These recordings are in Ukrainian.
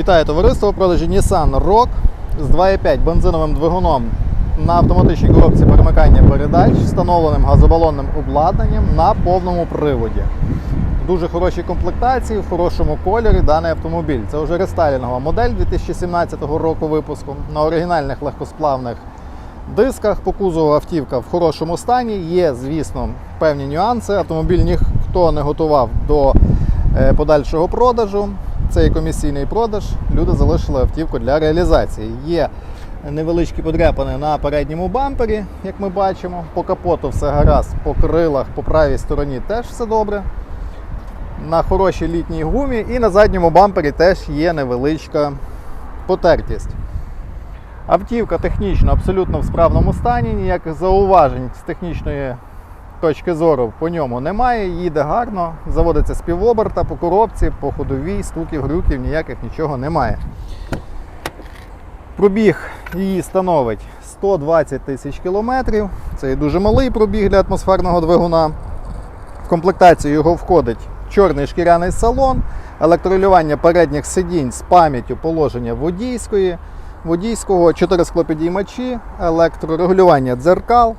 Вітаю товариство у продажі Nissan Rogue з 2.5 бензиновим двигуном на автоматичній коробці перемикання передач, встановленим газобалонним обладнанням на повному приводі. Дуже хорошій комплектації, в хорошому кольорі даний автомобіль. Це вже рестайлінгова модель 2017 року випуску на оригінальних легкосплавних дисках. По кузову автівка в хорошому стані. Є, звісно, певні нюанси. Автомобіль ніхто не готував до е, подальшого продажу. Це і комісійний продаж. Люди залишили автівку для реалізації. Є невеличкі подряпини на передньому бампері, як ми бачимо. По капоту все гаразд, по крилах, по правій стороні теж все добре. На хорошій літній гумі і на задньому бампері теж є невеличка потертість. Автівка технічно абсолютно в справному стані, ніяких зауважень з технічної точки зору по ньому немає. Їде гарно, заводиться з півоберта по коробці, по ходовій, стуків, грюків, ніяких нічого немає. Пробіг її становить 120 тисяч кілометрів. Це дуже малий пробіг для атмосферного двигуна. В комплектацію його входить чорний шкіряний салон, електролювання передніх сидінь з пам'яттю положення водійської, водійського 4 склопідіймачі, електрорегулювання дзеркал,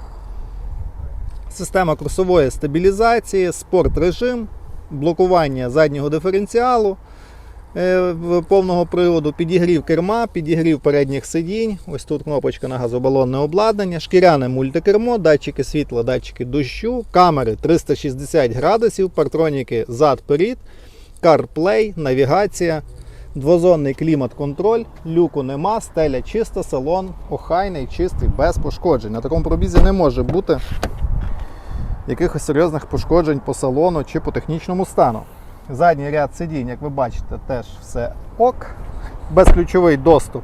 система курсової стабілізації, спорт режим, блокування заднього диференціалу е, повного приводу, підігрів керма, підігрів передніх сидінь. Ось тут кнопочка на газобалонне обладнання, шкіряне мультикермо, датчики світла, датчики дощу, камери 360 градусів, партроніки зад-перед, CarPlay, навігація, двозонний клімат-контроль, люку нема, стеля чиста, салон охайний, чистий, без пошкоджень. На такому пробізі не може бути якихось серйозних пошкоджень по салону чи по технічному стану. Задній ряд сидінь, як ви бачите, теж все ок. Безключовий доступ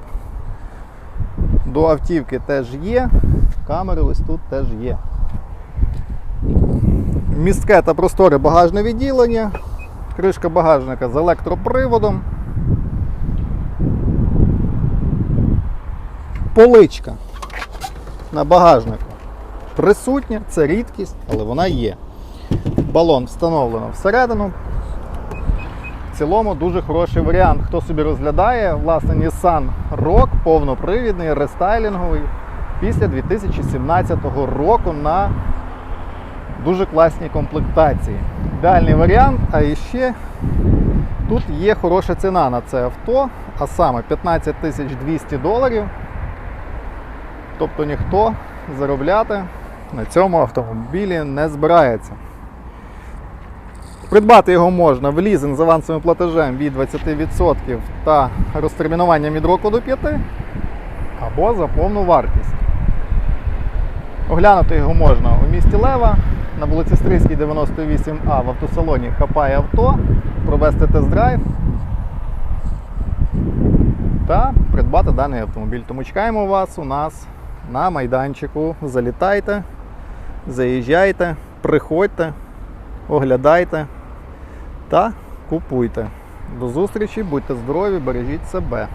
до автівки теж є. Камери ось тут теж є. Містке та просторе багажне відділення. Кришка багажника з електроприводом. Поличка на багажнику присутня, це рідкість, але вона є. Балон встановлено всередину. В цілому дуже хороший варіант. Хто собі розглядає, власне, Nissan Rogue повнопривідний, рестайлінговий після 2017 року на дуже класній комплектації. Ідеальний варіант, а ще тут є хороша ціна на це авто, а саме 15 200 доларів. Тобто ніхто заробляти на цьому автомобілі не збирається. Придбати його можна в лізинг з авансовим платежем від 20% та розтермінуванням від року до 5 або за повну вартість. Оглянути його можна у місті Лева на вулиці Стрийській, 98А в автосалоні Хапай Авто, провести тест-драйв та придбати даний автомобіль. Тому чекаємо вас у нас на майданчику. Залітайте, заїжджайте, приходьте, оглядайте та купуйте. До зустрічі, будьте здорові, бережіть себе.